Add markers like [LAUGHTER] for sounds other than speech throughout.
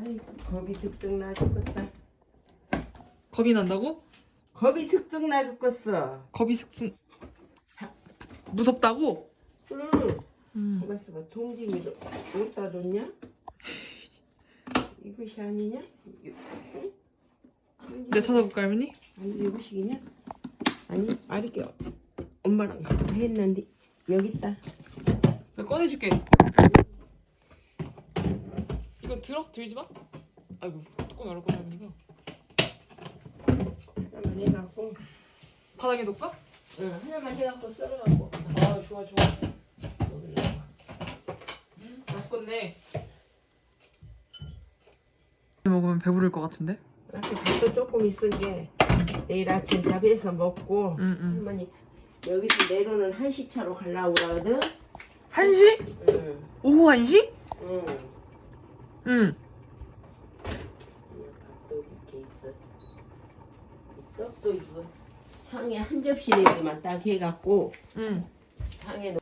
아이고 겁이 득득 나 죽겠다. 겁이 난다고? 겁이 득득 나 죽겠어. 겁이 슥슥 자. 무섭다고? 응. 음. 가만 있어봐. 동진이도 어디다 뒀냐? 이것이 아니냐? 이- 응? 내가 찾아볼까 할머니? 아니 이것이냐? 아니 아리게 엄마랑 같이 했는데 여기 있다. 내가 꺼내줄게 이거 들어? 들지 마 아이고 뚜껑 열어봐 할머니가 하나만 해갖고 바닥에 놓을까? 응 하나만 해갖고 썰어갖고 아 좋아 좋아. 맛있겠네 먹으면 배부를 것 같은데? 이렇게 밥도 조금 있은 게 내일 아침 밥 해서 먹고 응응 할머니 여기서 내려오는 한시차로 가려고 그러거든. 1시? 응. 오후 1시? 응. 응 밥도 이렇게 있어. 이 떡도 이거 상에 한 접시 내기만 딱 해갖고 응. 상에 놓.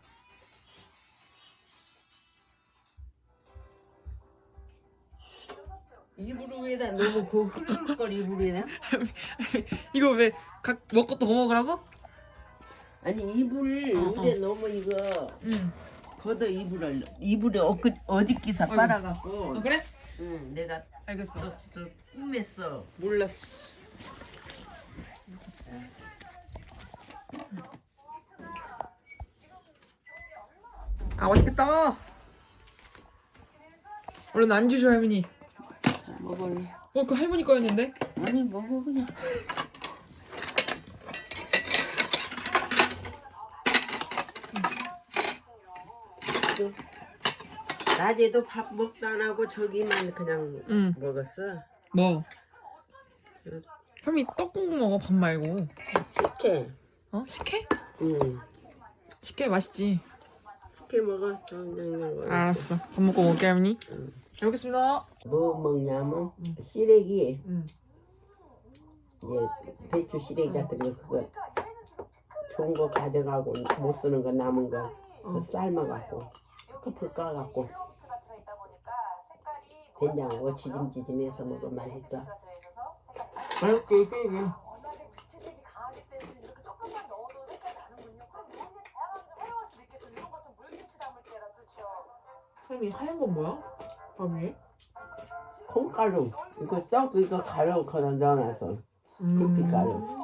이불 위에다 너무 그 흐르륵거리 이불 위에다 [LAUGHS] 이거 왜 각 먹고 더 먹으라고? 아니 이불 어, 어. 위에 너무 이거 응 걷어 이불을 이불에 엊그, 어저께서 아이고. 빨아갖고. 아, 그래? 응 내가 알겠어. 또, 또 꿈했어. 몰랐어. 아 맛있겠다. 얼른 안 주셔 할머니. 먹을래 어 그 할머니 거였는데? 아니 먹어 그냥 또 낮에도 밥 먹도 안 하고 저기만 그냥 응 먹었어 뭐? 응. 할머니 떡국 먹어 밥 말고 식혜 어? 식혜? 응 식혜 맛있지 식혜 먹어 그냥 먹어 알았어 밥 먹고 먹게 할머니 응. 잘 먹겠습니다 뭐 먹냐면 응. 시래기 응 이제 배추 시래기 같은 거 그거 좋은 거 가져가고 못 쓰는 거 남은 거 그거 어. 삶아갖고 커플 까갖고 된장하고 지짐지짐해서 먹으면 맛있어 맛있게 이게 할머니 하얀 건 뭐야? 밥 위에? 콩가루. 이거 썩 이거 가루 거다 넣어놔서 커피 가루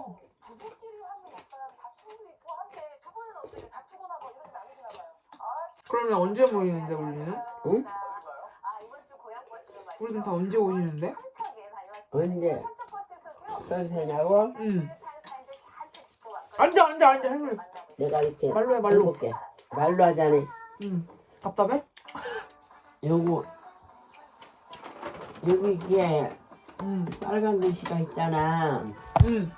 그러면 언제 모이는데 우리는? 응? 우리는 다 언제 오시는데? 언제 선생하고 응 안돼 안돼 안돼 할머니 내가 이렇게 말로 해, 말로. 해볼게 말로 하자네 응 답답해? 요거 여기 이게 응 빨간 글씨가 있잖아 응.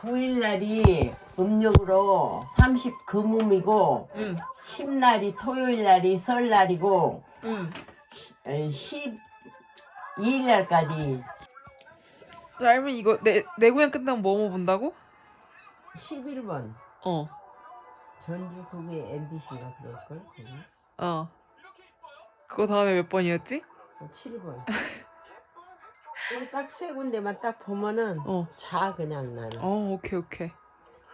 9일날이 음력으로 30 금음이고 응 10날이 토요일날이 설날이고 응 12일날까지 자, 할머니 이거 내, 내 고향 끝나면 뭐 먹어본다고? 11번 어 전주 그게 MBC가 그럴걸? 그게? 어. 그거 다음에 몇 번이었지? 어, 7번 [LAUGHS] 딱 세 군데만 딱 보면은 어. 자 그냥 나는 어, 오케이, 오케이.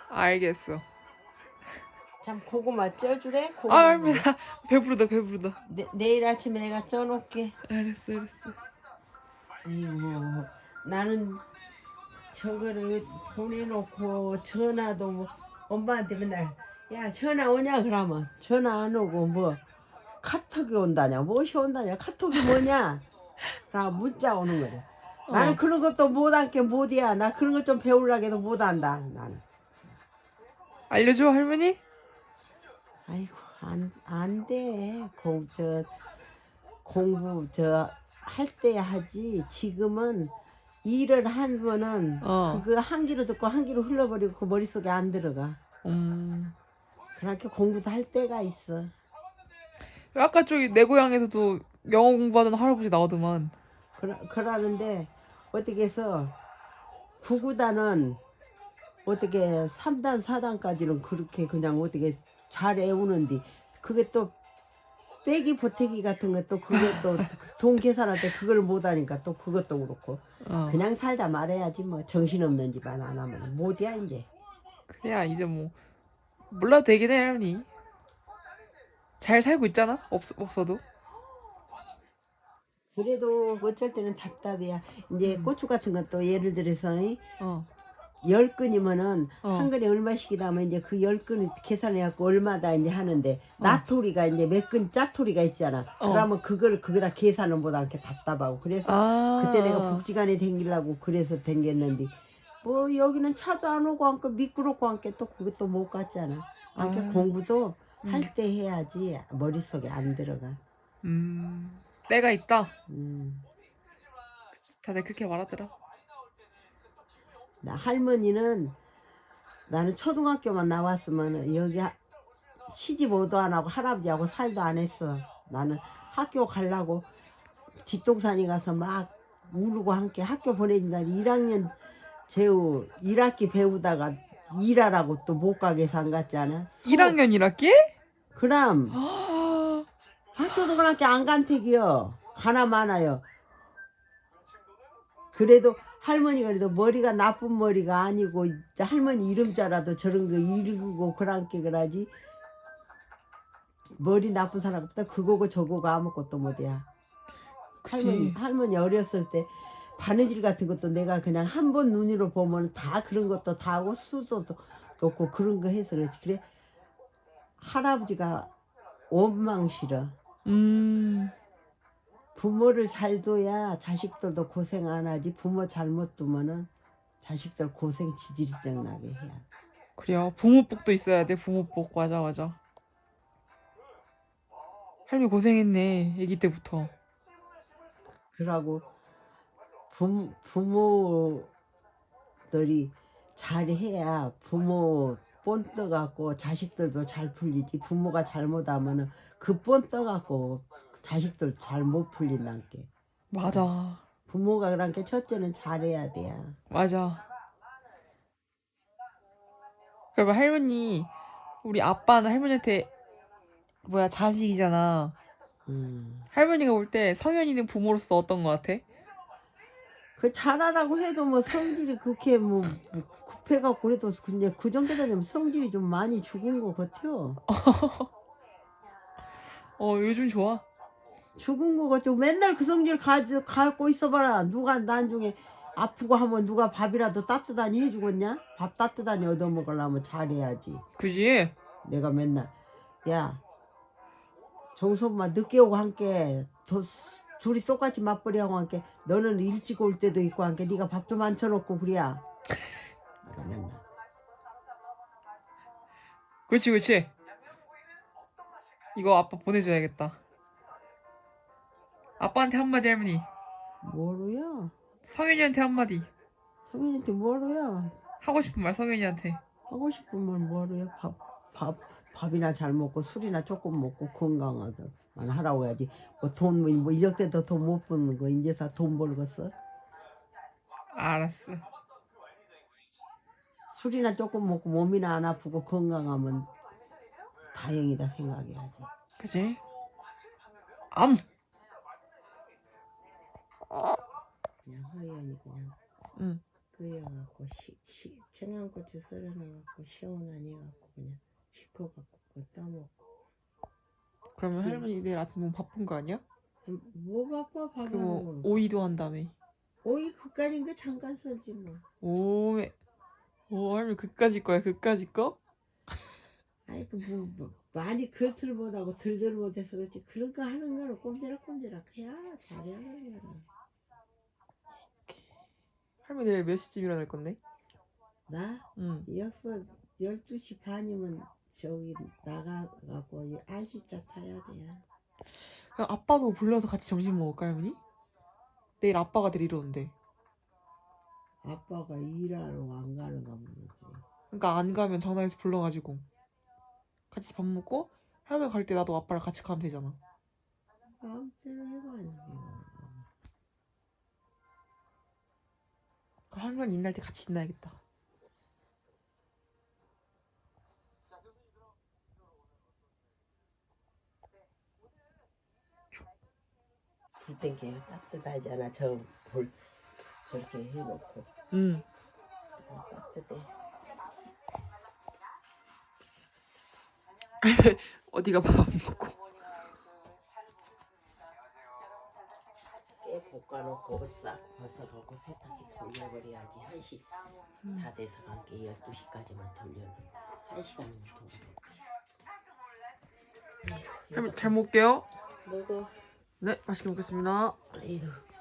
알겠어. 참 고구마 쪄주래? 고구마 아, 나 [LAUGHS] 배부르다, 배부르다. 내, 내일 아침에 내가 쪄놓을게 알았어, 알았어. 아이고 나는 저거를 보내놓고 전화도 뭐 엄마한테 맨날 야 전화 오냐 그러면 전화 안 오고 뭐 카톡이 온다냐 무엇이 온다냐 카톡이 뭐냐 라 문자 오는 거래 나는 어. 그런 것도 못한 게 못이야 나 그런 것 좀 배우려고 해도 못한다 나는 알려줘, 할머니? 아이고 안 안 돼 공 저 공부 저 할 때 하지 지금은 일을 하면은 어. 그거 한 귀로 듣고 한 귀로 흘러버리고 그 머릿속에 안 들어가 음. 그렇게 공부도 할 때가 있어 아까 저기 내 고향에서도 영어 공부하던 할아버지 나오더만. 그러, 그러는데 어떻게 해서 구구단은 어떻게 3단 4단까지는 그렇게 그냥 어떻게 잘 외우는데 그게 또 빼기 보태기 같은 것도 그것도 돈 계산할 때 그걸 못하니까 또 그것도 그렇고 어. 그냥 살다 말해야지 뭐 정신없는 집안 안 하면 못이야 이제 그래야 이제 뭐 몰라도 되긴 해 할머니. 잘 살고 있잖아. 없 없어도. 그래도 어쩔 때는 답답이야 이제 음. 고추 같은 것도 예를 들어서 이 어. 열 근이면은 어. 한 근에 얼마씩이다 하면 이제 그 열 근을 계산해갖고 얼마다 이제 하는데 어. 나토리가 이제 몇 근 짜토리가 있잖아 어. 그러면 그걸 거기다 계산을 못 않게 답답하고 그래서 아. 그때 내가 복지관에 댕기려고 그래서 댕겼는데 뭐 여기는 차도 안 오고 않고 미끄럽고 않게 또 그것도 못 갔잖아 않게 아. 공부도 음. 할때 해야지 머릿속에 안 들어가 음. 때가 있다. 음. 다들 그렇게 말하더라. 나 할머니는 나는 초등학교만 나왔으면 여기 하- 시집 오도 안 하고 할아버지하고 살도 안 했어. 나는 학교 가려고 뒷동산에 가서 막 울고 함께 학교 보내준다. 1학년 제우 1학기 배우다가 일하라고 또 못 가게 산 같잖아. 1학년 1학기? 그럼 아. 학교도 그렇게 안 간택이요. 가나 마나요. 그래도 할머니가 그래도 머리가 나쁜 머리가 아니고 할머니 이름자라도 저런 거 읽고 그랑게 그러지 머리 나쁜 사람 없다 그거고 저거고 아무것도 못해야 할머니. 할머니 어렸을 때 바느질 같은 것도 내가 그냥 한 번 눈으로 보면 다 그런 것도 다 하고 수도도 없고 그런 거 해서 그렇지 그래 할아버지가 원망 싫어 음. 부모를 잘 둬야 자식들도 고생 안 하지 부모 잘못 두면은 자식들 고생 지지리적 나게 해야 그래요. 부모복도 있어야 돼. 부모복. 맞아, 맞아. 할머니 고생했네. 아기 때부터. 그러고 부, 부모들이 잘해야 부모 본 떠갖고 자식들도 잘 풀리지 부모가 잘못하면은 그본 떠갖고 자식들 잘 못 풀린다는 게 맞아. 부모가 그런 게 첫째는 잘해야 돼요 맞아. 그리고 할머니, 우리 아빠는 할머니한테 뭐야 자식이잖아. 음. 할머니가 볼 때 성현이는 부모로서 어떤 것 같아? 그 잘하라고 해도 뭐 성질이 그렇게 뭐, 뭐 급해갖고 그래도 근데 그 정도 되면 성질이 좀 많이 죽은 것 같아요. 어 요즘 좋아. 죽은 것 같죠. 맨날 그 성질 가지, 갖고 있어봐라. 누가 나중에 아프고 하면 누가 밥이라도 따뜻하니 해주겠냐? 밥 따뜻하니 얻어먹으려면 잘해야지. 그지? 내가 맨날 야 정선마 늦게 오고 함께 저, 둘이 똑같이 맞벌이하고 함께 너는 일찍 올 때도 있고 함께 네가 밥좀 앉혀놓고 그래야 내가 맨날 그렇지 그렇지. 이거 아빠 보내줘야겠다. 아빠한테 한마디 할머니. 뭐로요? 성현이한테 한마디. 성현이한테 뭐로요? 하고 싶은 말 성현이한테. 하고 싶으면 뭐로요? 밥, 밥, 밥이나 잘 먹고 술이나 조금 먹고 건강하게만 하라고 해야지. 뭐돈 뭐 이적 때도 돈 못 버는 거 이제서 돈 벌겠어? 알았어. 술이나 조금 먹고 몸이나 안 아프고 건강하면 다행이다 생각해야지. 그지? 암. 그냥 허연이 그냥 응. 끓여갖고 시, 시, 청양고추 썰어놔갖고 시원하니 갖고 그냥 식혀갖고 그거 떠먹고 그러면 응. 할머니 내일 아침 너무 바쁜 거 아니야? 뭐 바빠 밥하는 그거 거는 오이도 한다며. 오이 그까진 거 잠깐 썰지 뭐 오메. 오 할머니 그까지 거야 그까지 거? 아이 그뭐 뭐, 많이 겉을 못하고 들들 못해서 그렇지 그런 거 하는 거는 꼼지락꼼지락 해야 잘해야 거야 할머니 내일 몇 시쯤 일어날 건데? 나 응. 역서 12시 반이면 저기 나가갖고 9시차 타야 돼 그냥 아빠도 불러서 같이 점심 먹을까 할머니? 내일 아빠가 데리러 온대. 아빠가 일하러 안 가는가 모르지 그러니까 안 가면 전화해서 불러가지고 같이 밥 먹고 할머니 갈 때 나도 아빠랑 같이 가면 되잖아. 마음대로 해봐야지 할머니 있날 때 같이 있나야겠다. 있던 게 따뜻하잖아. 저볼 저렇게 해놓고 응. 따뜻해. [LAUGHS] 어디가 밥 먹고. 깨 볶아놓고 옷싹 벗어갖고 세탁기 돌려버려야지. 한시다 돼서 간게 12시까지만 돌려놓으면 한 시간이면 돌려. 할머니 잘 먹을게요. 먹어. 네, 맛있게 먹겠습니다. 아이고.